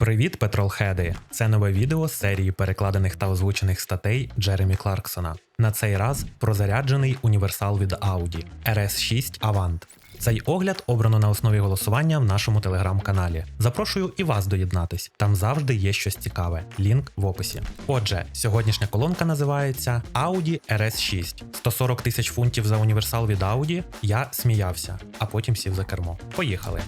Привіт, петролхеди! Це нове відео з серії перекладених та озвучених статей Джеремі Кларксона. На цей раз про заряджений універсал від Audi RS6 Avant. Цей огляд обрано на основі голосування в нашому телеграм-каналі. Запрошую і вас доєднатись. Там завжди є щось цікаве. Лінк в описі. Отже, сьогоднішня колонка називається Audi RS6. 140 тисяч фунтів за універсал від Audi. Я сміявся, а потім сів за кермо. Поїхали.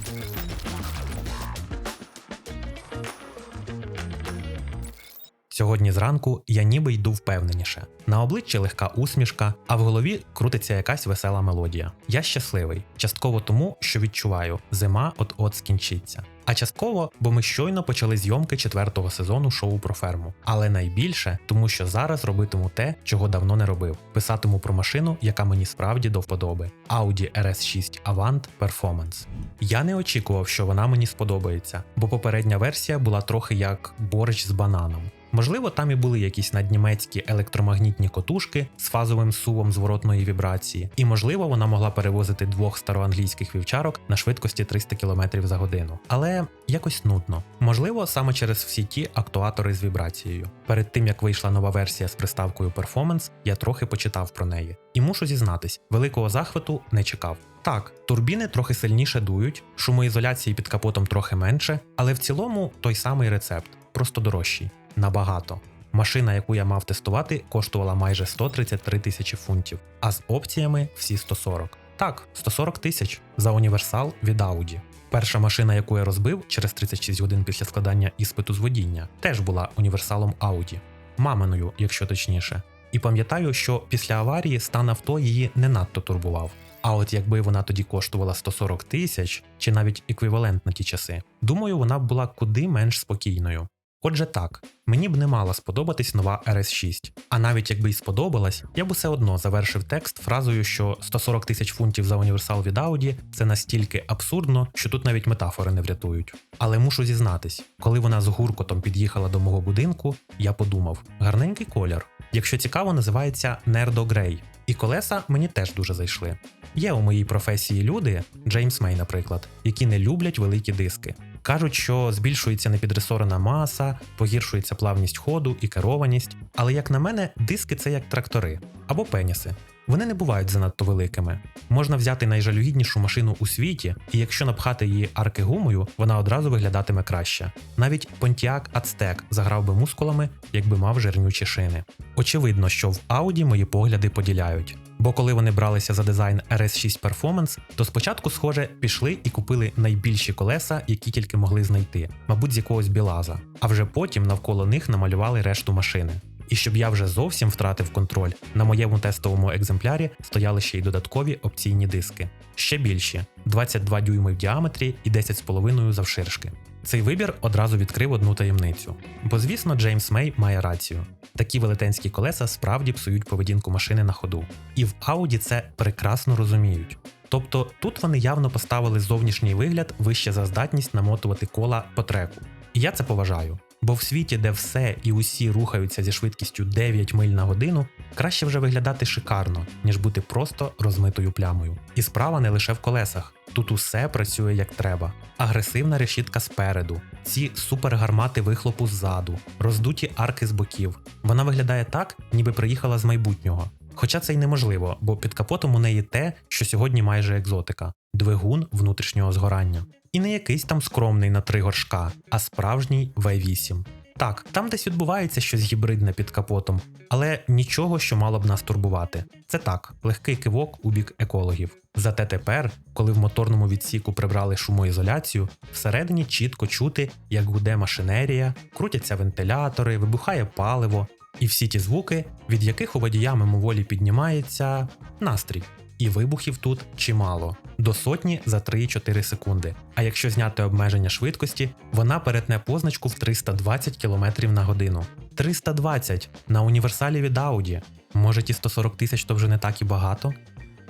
Сьогодні зранку я ніби йду впевненіше. На обличчі легка усмішка, а в голові крутиться якась весела мелодія. Я щасливий, частково тому, що відчуваю, зима от-от скінчиться. А частково, бо ми щойно почали зйомки четвертого сезону шоу про ферму. Але найбільше тому, що зараз робитиму те, чого давно не робив. Писатиму про машину, яка мені справді до вподоби. Audi RS6 Avant Performance. Я не очікував, що вона мені сподобається, бо попередня версія була трохи як борщ з бананом. Можливо, там і були якісь наднімецькі електромагнітні котушки з фазовим сувом зворотної вібрації, і можливо, вона могла перевозити двох староанглійських вівчарок на швидкості 300 км за годину. Але якось нудно. Можливо, саме через всі ті актуатори з вібрацією. Перед тим як вийшла нова версія з приставкою Performance, я трохи почитав про неї. І мушу зізнатись, великого захвату не чекав. Так, турбіни трохи сильніше дують, шумоізоляції під капотом трохи менше, але в цілому той самий рецепт, просто дорожчий. Набагато. Машина, яку я мав тестувати, коштувала майже 133 тисячі фунтів, а з опціями всі 140. Так, 140 тисяч за універсал від Audi. Перша машина, яку я розбив через 36 годин після складання іспиту з водіння, теж була універсалом Audi. маминою, якщо точніше. І пам'ятаю, що після аварії стан авто її не надто турбував. А от якби вона тоді коштувала 140 тисяч чи навіть еквівалент на ті часи, думаю, вона б була куди менш спокійною. Отже, так, мені б не мала сподобатись нова RS6, а навіть якби й сподобалась, я б усе одно завершив текст фразою, що 140 тисяч фунтів за універсал від Audi це настільки абсурдно, що тут навіть метафори не врятують. Але мушу зізнатись, коли вона з гуркотом під'їхала до мого будинку, я подумав: гарненький колір. Якщо цікаво, називається Nerdo Grey. І колеса мені теж дуже зайшли. Є у моїй професії люди, Джеймс Мей, наприклад, які не люблять великі диски. Кажуть, що збільшується непідресорена маса, погіршується плавність ходу і керованість. Але як на мене, диски це як трактори або пеніси. Вони не бувають занадто великими. Можна взяти найжалюгіднішу машину у світі, і якщо напхати її арки гумою, вона одразу виглядатиме краще. Навіть Pontiac Aztek заграв би мускулами, якби мав жирнючі шини. Очевидно, що в Audi мої погляди поділяють. Бо коли вони бралися за дизайн RS6 Performance, то спочатку, схоже, пішли і купили найбільші колеса, які тільки могли знайти, мабуть, з якогось білаза, а вже потім навколо них намалювали решту машини. І щоб я вже зовсім втратив контроль, на моєму тестовому екземплярі стояли ще й додаткові опційні диски. Ще більші 22 дюйми в діаметрі і 10,5 завширшки. Цей вибір одразу відкрив одну таємницю. Бо, звісно, Джеймс Мей має рацію. Такі велетенські колеса справді псують поведінку машини на ходу. І в Ауді це прекрасно розуміють. Тобто тут вони явно поставили зовнішній вигляд вище за здатність намотувати кола по треку. І я це поважаю. Бо в світі, де все і усі рухаються зі швидкістю 9 миль на годину, краще вже виглядати шикарно, ніж бути просто розмитою плямою. І справа не лише в колесах. Тут усе працює як треба. Агресивна решітка спереду, ці супергармати вихлопу ззаду, роздуті арки з боків. Вона виглядає так, ніби приїхала з майбутнього. Хоча це й неможливо, бо під капотом у неї те, що сьогодні майже екзотика двигун внутрішнього згорання. І не якийсь там скромний на три горшка, а справжній V8. Так, там десь відбувається щось гібридне під капотом, але нічого, що мало б нас турбувати. Це так, легкий кивок у бік екологів. Зате тепер, коли в моторному відсіку прибрали шумоізоляцію, всередині чітко чути, як гуде машинерія, крутяться вентилятори, вибухає паливо, і всі ті звуки, від яких у водія мимоволі піднімається настрій. І вибухів тут чимало до сотні за 3-4 секунди. А якщо зняти обмеження швидкості, вона перетне позначку в 320 км на годину. 320 на універсалі від Audi. Може ті 140 тисяч то вже не так і багато?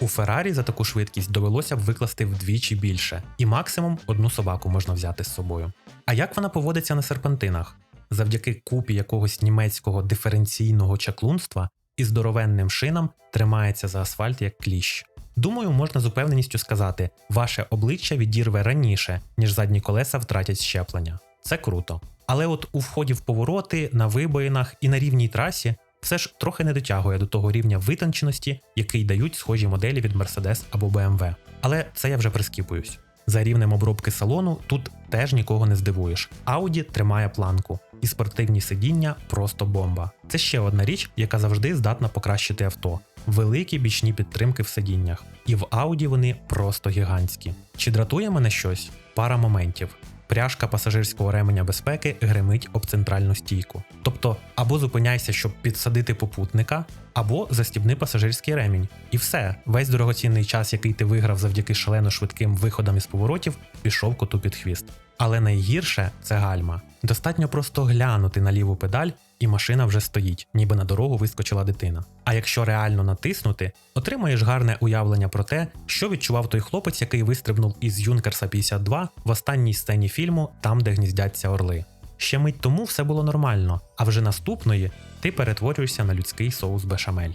У Феррарі за таку швидкість довелося б викласти вдвічі більше, і максимум одну собаку можна взяти з собою. А як вона поводиться на серпантинах? Завдяки купі якогось німецького диференційного чаклунства і здоровенним шинам тримається за асфальт як кліщ. Думаю, можна з упевненістю сказати, ваше обличчя відірве раніше, ніж задні колеса втратять щеплення. Це круто. Але от у вході в повороти, на вибоїнах і на рівній трасі все ж трохи не дотягує до того рівня витонченості, який дають схожі моделі від Mercedes або BMW. Але це я вже прискіпуюсь. За рівнем обробки салону тут теж нікого не здивуєш. Audi тримає планку, і спортивні сидіння просто бомба. Це ще одна річ, яка завжди здатна покращити авто. Великі бічні підтримки в сидіннях. І в Audi вони просто гігантські. Чи дратує мене щось? Пара моментів. Пряжка пасажирського ременя безпеки гримить об центральну стійку. Тобто, або зупиняйся, щоб підсадити попутника, або застібни пасажирський ремінь. І все, весь дорогоцінний час, який ти виграв завдяки шалено швидким виходам із поворотів, пішов коту під хвіст. Але найгірше це гальма. Достатньо просто глянути на ліву педаль, і машина вже стоїть, ніби на дорогу вискочила дитина. А якщо реально натиснути, отримаєш гарне уявлення про те, що відчував той хлопець, який вистрибнув із Юнкерса 52 в останній сцені фільму, там де гніздяться орли. Ще мить тому все було нормально, а вже наступної ти перетворюєшся на людський соус бешамель.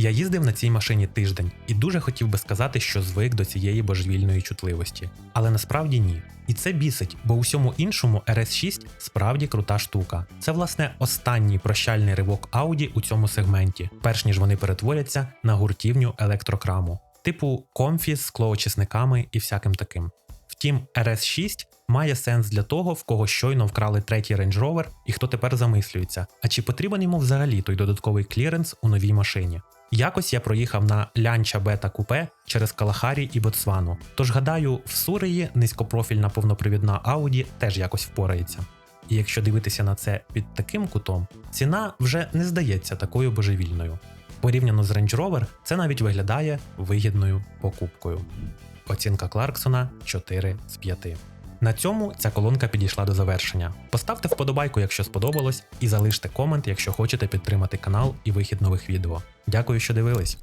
Я їздив на цій машині тиждень і дуже хотів би сказати, що звик до цієї божевільної чутливості. Але насправді ні. І це бісить, бо усьому іншому RS6 справді крута штука. Це, власне, останній прощальний ривок Audi у цьому сегменті, перш ніж вони перетворяться на гуртівню електрокраму, типу комфі з склоочисниками і всяким таким. Втім, RS6 має сенс для того, в кого щойно вкрали третій Range Rover і хто тепер замислюється, а чи потрібен йому взагалі той додатковий кліренс у новій машині. Якось я проїхав на лянча бета купе через Калахарі і Ботсвану. Тож гадаю, в Суреї низькопрофільна повнопривідна Audi теж якось впорається. І якщо дивитися на це під таким кутом, ціна вже не здається такою божевільною. Порівняно з Range Rover, це навіть виглядає вигідною покупкою. Оцінка Кларксона 4 з 5. На цьому ця колонка підійшла до завершення. Поставте вподобайку, якщо сподобалось, і залиште комент, якщо хочете підтримати канал і вихід нових відео. Дякую, що дивились.